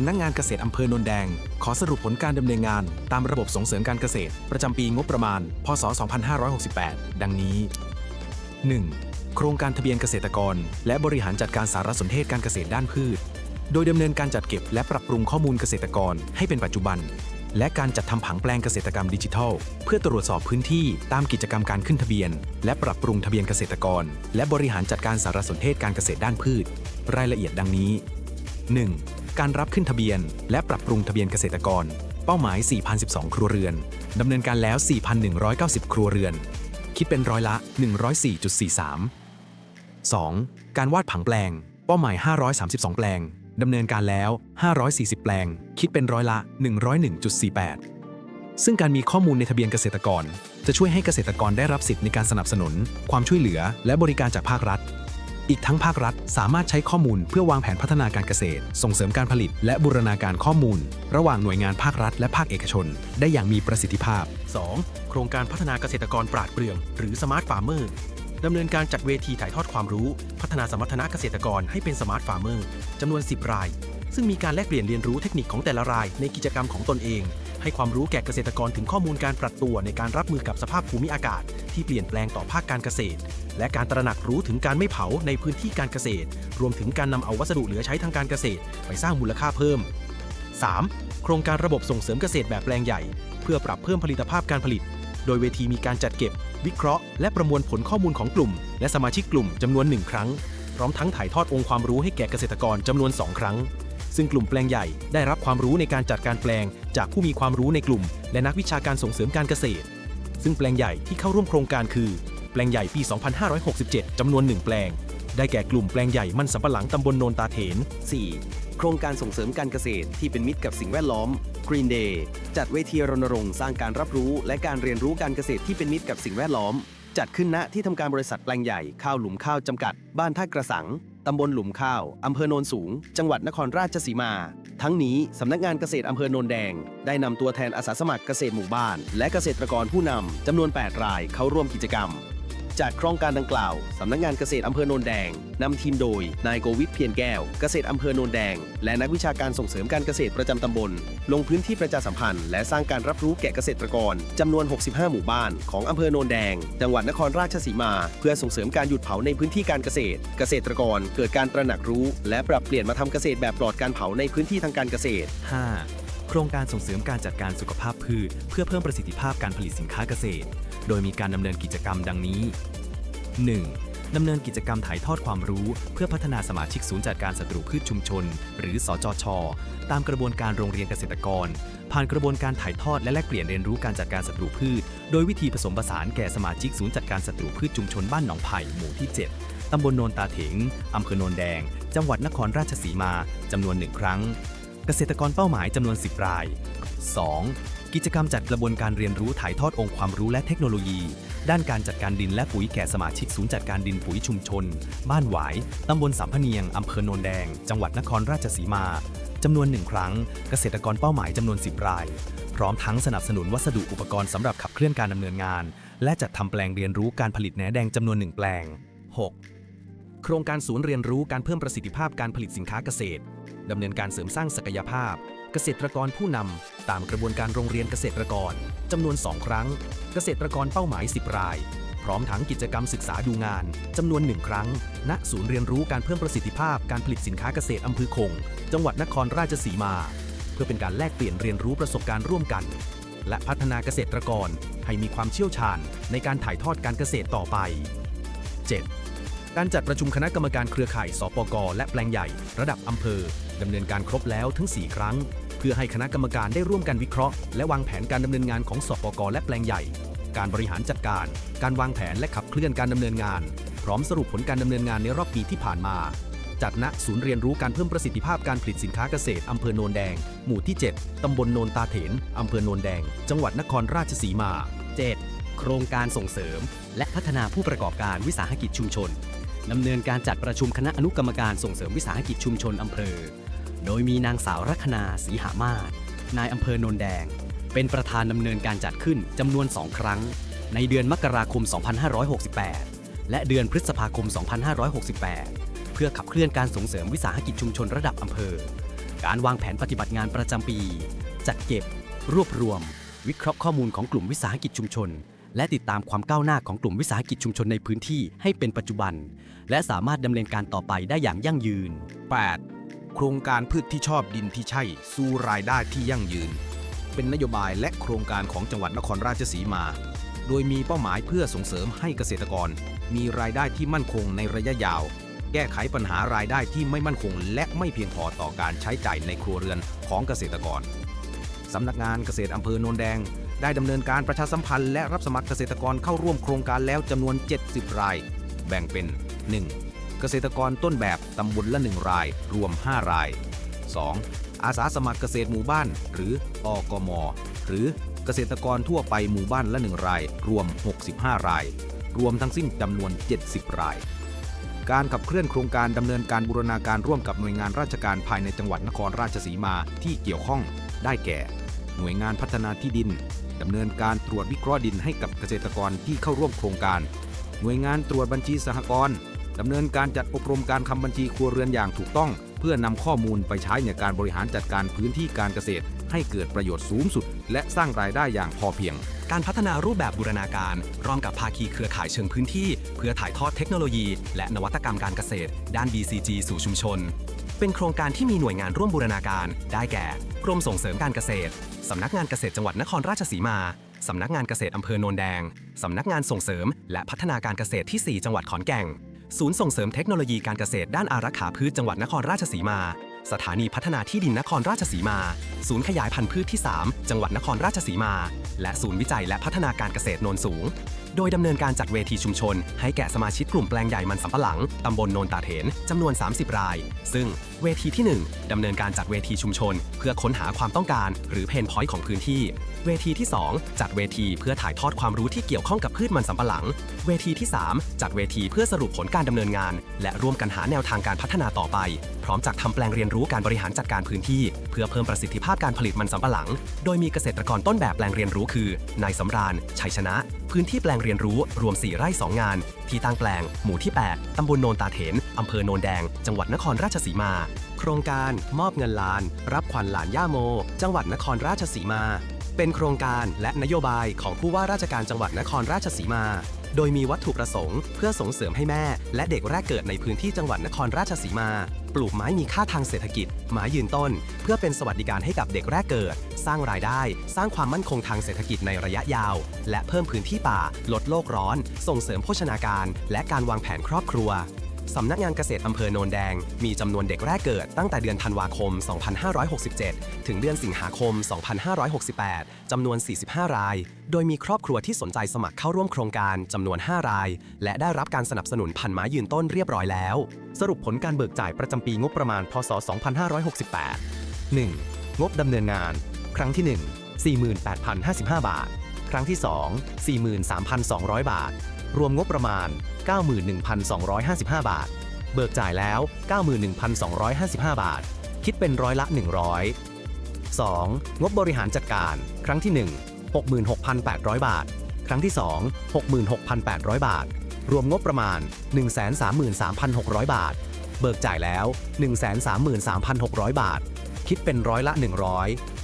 สำนักงานเกษตรอำเภอโนนแดง ขอสรุปผลการดำเนินงาน ตามระบบส่งเสริมการเกษตร ประจำปีงบประมาณ พศ 2568 ดังนี้ 1. โครงการทะเบียนเกษตรกร และบริหารจัดการสารสนเทศการเกษตรด้านพืช โดยดำเนินการจัดเก็บและปรับปรุงข้อมูลเกษตรกรให้เป็นปัจจุบัน และการจัดทำผังแปลงเกษตรกรรมดิจิทัล เพื่อตรวจสอบพื้นที่ตามกิจกรรมการขึ้นทะเบียน และปรับปรุงทะเบียนเกษตรกร และบริหารจัดการสารสนเทศการเกษตรด้านพืช รายละเอียดดังนี้ 1. การรับขึ้นทะเบียน และปรับปรุงทะเบียนเกษตรกร เป้าหมาย 4,012 ครัวเรือน ดำเนินการแล้ว 4,190 ครัวเรือน คิดเป็นร้อยละ 104.43 2. การวาดผังแปลง เป้าหมาย 532 แปลง ดำเนินการแล้ว 540 แปลง คิดเป็นร้อยละ 101.48 ซึ่งการมีข้อมูลในทะเบียนเกษตรกร จะช่วยให้เกษตรกรได้รับสิทธิ์ในการสนับสนุน ความช่วยเหลือ และบริการจากภาครัฐ อีกทั้งภาครัฐสามารถใช้ข้อมูลเพื่อวางแผนพัฒนาการเกษตร ส่งเสริมการผลิต และบูรณาการข้อมูล ระหว่างหน่วยงานภาครัฐและภาคเอกชน ได้อย่างมีประสิทธิภาพ 2. โครงการพัฒนาเกษตรกรปราดเปรื่อง หรือ Smart Farmer ดำเนินการจัดเวทีถ่ายทอดความรู้ พัฒนาสมรรถนะเกษตรกรให้เป็น Smart Farmer จำนวน 10 ราย ซึ่งมีการแลกเปลี่ยนเรียนรู้เทคนิคของแต่ละรายในกิจกรรมของตนเอง ให้ความรู้แก่เกษตรกรถึงข้อมูลการปรับตัวในการรับมือกับสภาพภูมิอากาศ ที่เปลี่ยนแปลงต่อภาคการเกษตร และการตระหนักรู้ถึงการไม่เผาในพื้นที่การเกษตร รวมถึงการนำเอาวัสดุเหลือใช้ทางการเกษตร ไปสร้างมูลค่าเพิ่ม 3. โครงการระบบส่งเสริมเกษตรแบบแปลงใหญ่ เพื่อปรับเพิ่มผลิตภาพการผลิต โดยเวทีมีการจัดเก็บ วิเคราะห์ และประมวลผลข้อมูลของกลุ่ม และสมาชิกกลุ่มจำนวนหนึ่งครั้ง พร้อมทั้งถ่ายทอดองค์ความรู้ให้แก่เกษตรกรจำนวน 2 ครั้ง ซึ่งกลุ่มแปลงใหญ่ได้รับความรู้ในการจัดการแปลง จากผู้มีความรู้ในกลุ่ม และนักวิชาการส่งเสริมการเกษตร ซึ่งแปลงใหญ่ที่เข้าร่วมโครงการคือ แปลงใหญ่ปี 2567 จำนวน 1 แปลง ได้แก่กลุ่มแปลงใหญ่มันสำปะหลังตำบลโนนตาเถน 4. โครงการส่งเสริมการเกษตรที่เป็นมิตรกับสิ่งแวดล้อม Green Day จัดเวทีรณรงค์สร้างการรับรู้และการเรียนรู้การเกษตรที่เป็นมิตรกับสิ่งแวดล้อม จัดขึ้นณที่ทำการบริษัทแปลงใหญ่ข้าวหลุมข้าวจำกัด บ้านท่ากระสัง ตำบลหลุมข้าว อำเภอโนนสูง จังหวัดนครราชสีมา ทั้งนี้สำนักงานเกษตรอำเภอโนนแดง ได้นำตัวแทนอาสาสมัครเกษตรหมู่บ้าน และเกษตรกรผู้นำจำนวน 8 รายเข้าร่วมกิจกรรม จากโครงการดังกล่าว สำนักงานเกษตรอำเภอโนนแดง นำทีมโดย นายโกวิทเพียรแก้ว เกษตรอำเภอโนนแดง และนักวิชาการส่งเสริมการเกษตรประจำตำบล ลงพื้นที่ประชาสัมพันธ์ และสร้างการรับรู้แก่เกษตรกรจำนวน 65 หมู่บ้านของอำเภอโนนแดง จังหวัดนครราชสีมา เพื่อส่งเสริมการหยุดเผาในพื้นที่การเกษตร เกษตรกรเกิดการตระหนักรู้ และปรับเปลี่ยนมาทำเกษตรแบบปลอดการเผาในพื้นที่ทางการเกษตร 5. โครงการส่งเสริมการจัดการสุขภาพพืช เพื่อเพิ่มประสิทธิภาพการผลิตสินค้าเกษตร โดยมีการดำเนินกิจกรรมดังนี้ 1. ดำเนินกิจกรรมถ่ายทอดความรู้ เพื่อพัฒนาสมาชิกศูนย์จัดการศัตรูพืชชุมชน หรือสจช ตามกระบวนการโรงเรียนเกษตรกร ผ่านกระบวนการถ่ายทอดและแลกเปลี่ยนเรียนรู้การจัดการศัตรูพืช โดยวิธีผสมผสานแก่สมาชิกศูนย์จัดการศัตรูพืชชุมชนบ้านหนองไผ่หมู่ที่ 7ตำบลโนนตาเถงอำเภอโนนแดง จังหวัดนครราชสีมาจำนวนหนึ่งครั้ง เกษตรกรเป้าหมายจำนวน 10 ราย 2. กิจกรรมจัดกระบวนการเรียนรู้ถ่ายทอดองค์ความรู้และเทคโนโลยี ด้านการจัดการดินและปุ๋ยแก่สมาชิกศูนย์จัดการดินปุ๋ยชุมชน บ้านหวาย ตำบลสามพเนียง อำเภอโนนแดง จังหวัดนครราชสีมาจำนวนหนึ่งครั้ง เกษตรกรเป้าหมายจำนวน 10 ราย พร้อมทั้งสนับสนุนวัสดุอุปกรณ์สำหรับขับเคลื่อนการดำเนินงาน และจัดทำแปลงเรียนรู้การผลิตแหนแดงจำนวนหนึ่งแปลง 6. โครงการศูนย์เรียนรู้การเพิ่มประสิทธิภาพการผลิตสินค้าเกษตร ดำเนินการเสริมสร้างศักยภาพ เกษตรกรผู้นำตามกระบวนการโรงเรียนเกษตรกรจำนวน 2 ครั้ง เกษตรกรเป้าหมาย 10 ราย พร้อมทั้งกิจกรรมศึกษาดูงานจำนวน1ครั้ง ณศูนย์เรียนรู้การเพิ่มประสิทธิภาพการผลิตสินค้าเกษตรอำเภอคง จังหวัดนครราชสีมา เพื่อเป็นการแลกเปลี่ยนเรียนรู้ประสบการณ์ร่วมกัน และพัฒนาเกษตรกรให้มีความเชี่ยวชาญในการถ่ายทอดการเกษตรต่อไป 7. การจัดประชุมคณะกรรมการเครือข่ายสปกและแปลงใหญ่ ระดับอำเภอดำเนินการครบแล้วทั้ง 4 ครั้ง เพื่อให้คณะกรรมการได้ร่วมกันวิเคราะห์ และวางแผนการดำเนินงานของสปกและแปลงใหญ่ การบริหารจัดการ การวางแผนและขับเคลื่อนการดำเนินงาน พร้อมสรุปผลการดำเนินงานในรอบปีที่ผ่านมาจัดณศูนย์เรียนรู้การเพิ่มประสิทธิภาพการผลิตสินค้าเกษตร อำเภอโนนแดง หมู่ที่ 7 ตำบลโนนตาเถน อำเภอโนนแดง จังหวัดนครราชสีมา 7. โครงการส่งเสริม และพัฒนาผู้ประกอบการวิสาหกิจชุมชน ดำเนินการจัดประชุมคณะอนุกรรมการส่งเสริมวิสาหกิจชุมชนอำเภอ โดยมีนางสาวรัคนาศรีหามาศนายอำเภอโนนแดง เป็นประธานดำเนินการจัดขึ้นจำนวน2ครั้ง ในเดือนมกราคม 2568 และเดือนพฤษภาคม 2568 เพื่อขับเคลื่อนการส่งเสริมวิสาหกิจชุมชนระดับอำเภอ การวางแผนปฏิบัติงานประจำปี จัดเก็บ รวบรวม วิเคราะห์ข้อมูลของกลุ่มวิสาหกิจชุมชน และติดตามความก้าวหน้าของกลุ่มวิสาหกิจชุมชนในพื้นที่ให้เป็นปัจจุบัน และสามารถดำเนินการต่อไปได้อย่างยั่งยืน 8. โครงการพืชที่ชอบดินที่ใช่ สู่รายได้ที่ยั่งยืน เป็นนโยบายและโครงการของจังหวัดนครราชสีมา โดยมีเป้าหมายเพื่อส่งเสริมให้เกษตรกร มีรายได้ที่มั่นคงในระยะยาว แก้ไขปัญหารายได้ที่ไม่มั่นคง และไม่เพียงพอต่อการใช้จ่ายในครัวเรือนของเกษตรกร สำนักงานเกษตรอำเภอโนนแดง ได้ดำเนินการประชาสัมพันธ์และรับสมัครเกษตรกรเข้าร่วมโครงการแล้วจำนวน 70 ราย แบ่งเป็น 1. เกษตรกรต้นแบบตำบลละ 1 ราย รวม 5 ราย 2. อาสาสมัครเกษตรหมู่บ้าน หรืออกม หรือเกษตรกรทั่วไปหมู่บ้านละ 1 ราย รวม 65 ราย รวมทั้งสิ้นจำนวน 70 รายการขับเคลื่อนโครงการดำเนินการบูรณาการร่วมกับหน่วยงานราชการภายในจังหวัดนครราชสีมาที่เกี่ยวข้อง ได้แก่ หน่วยงานพัฒนาที่ดินดำเนินการตรวจวิเคราะห์ดินให้กับเกษตรกรที่เข้าร่วมโครงการ หน่วยงานตรวจบัญชีสหกรณ์ดำเนินการจัดอบรมการทำบัญชีครัวเรือนอย่างถูกต้อง เพื่อนำข้อมูลไปใช้ในการบริหารจัดการพื้นที่การเกษตร ให้เกิดประโยชน์สูงสุด และสร้างรายได้อย่างพอเพียง การพัฒนารูปแบบบูรณาการร่วมกับภาคีเครือข่ายเชิงพื้นที่ เพื่อถ่ายทอดเทคโนโลยี และนวัตกรรมการเกษตร ด้าน BCG สู่ชุมชน เป็นโครงการที่มีหน่วยงานร่วมบูรณาการ ได้แก่ กรมส่งเสริมการเกษตร สำนักงานเกษตรจังหวัดนครราชสีมา สำนักงานเกษตรอำเภอโนนแดง สำนักงานส่งเสริม และพัฒนาการเกษตรที่ 4 จังหวัดขอนแก่น ศูนย์ส่งเสริมเทคโนโลยีการเกษตรด้านอารักขาพืชจังหวัดนครราชสีมา สถานีพัฒนาที่ดินนครราชสีมา ศูนย์ขยายพันธุ์พืชที่ 3 จังหวัดนครราชสีมา และศูนย์วิจัยและพัฒนาการเกษตรโนนสูง โดยดำเนินการจัดเวทีชุมชน ให้แก่สมาชิกกลุ่มแปลงใหญ่มันสำปะหลังตำบลโนนตาเถนจำนวน 30 ราย ซึ่งเวทีที่ 1ดำเนินการจัดเวทีชุมชน เพื่อค้นหาความต้องการ หรือเพนพอยต์ของพื้นที่ เวทีที่ 2 จัดเวทีเพื่อถ่ายทอดความรู้ที่เกี่ยวข้องกับพืชมันสำปะหลัง เวทีที่ 3 จัดเวทีเพื่อสรุปผลการดำเนินงาน และร่วมกันหาแนวทางการพัฒนาต่อไป พร้อมจากทำแปลงเรียนรู้การบริหารจัดการพื้นที่ เพื่อเพิ่มประสิทธิภาพการผลิตมันสำปะหลัง โดยมีเกษตรกรต้นแบบแปลงเรียนรู้คือนายสำราญ ชัยชนะ พื้นที่แปลงเรียนรู้รวม 4 ไร่ 2 งาน ที่ตั้งแปลง หมู่ที่ 8 ตำบลโนนตาเถน อำเภอโนนแดง จังหวัดนครราชสีมา โครงการมอบเงินล้าน รับขวัญหลานย่าโม จังหวัดนครราชสีมา เป็นโครงการและนโยบายของผู้ว่าราชการจังหวัดนครราชสีมา โดยมีวัตถุประสงค์ เพื่อส่งเสริมให้แม่ และเด็กแรกเกิดในพื้นที่จังหวัดนครราชสีมา ปลูกไม้มีค่าทางเศรษฐกิจไม้ยืนต้น เพื่อเป็นสวัสดิการให้กับเด็กแรกเกิด สร้างรายได้ สร้างความมั่นคงทางเศรษฐกิจในระยะยาว และเพิ่มพื้นที่ป่า ลดโลกร้อน ส่งเสริมโภชนาการ และการวางแผนครอบครัว สำนักงานเกษตรอำเภอโนนแดง มีจำนวนเด็กแรกเกิดตั้งแต่เดือนธันวาคม 2567 ถึงเดือนสิงหาคม 2568 จำนวน 45 ราย โดยมีครอบครัวที่สนใจสมัครเข้าร่วมโครงการจำนวน 5 ราย และได้รับการสนับสนุนพันไม้ยืนต้นเรียบร้อยแล้ว สรุปผลการเบิกจ่ายประจำปีงบประมาณ พศ 2568 1. งบดำเนินงาน ครั้งที่ 1 48,055 บาท ครั้งที่ 2 43,200 บาท รวมงบประมาณ 91,255 บาท เบิกจ่ายแล้ว 91,255 บาท คิดเป็นร้อยละ 100 2. งบบริหารจัดการ ครั้งที่ 1 66,800 บาท ครั้งที่ 2 66,800 บาท รวมงบประมาณ 133,600 บาท เบิกจ่ายแล้ว 133,600 บาท คิดเป็นร้อยละ 100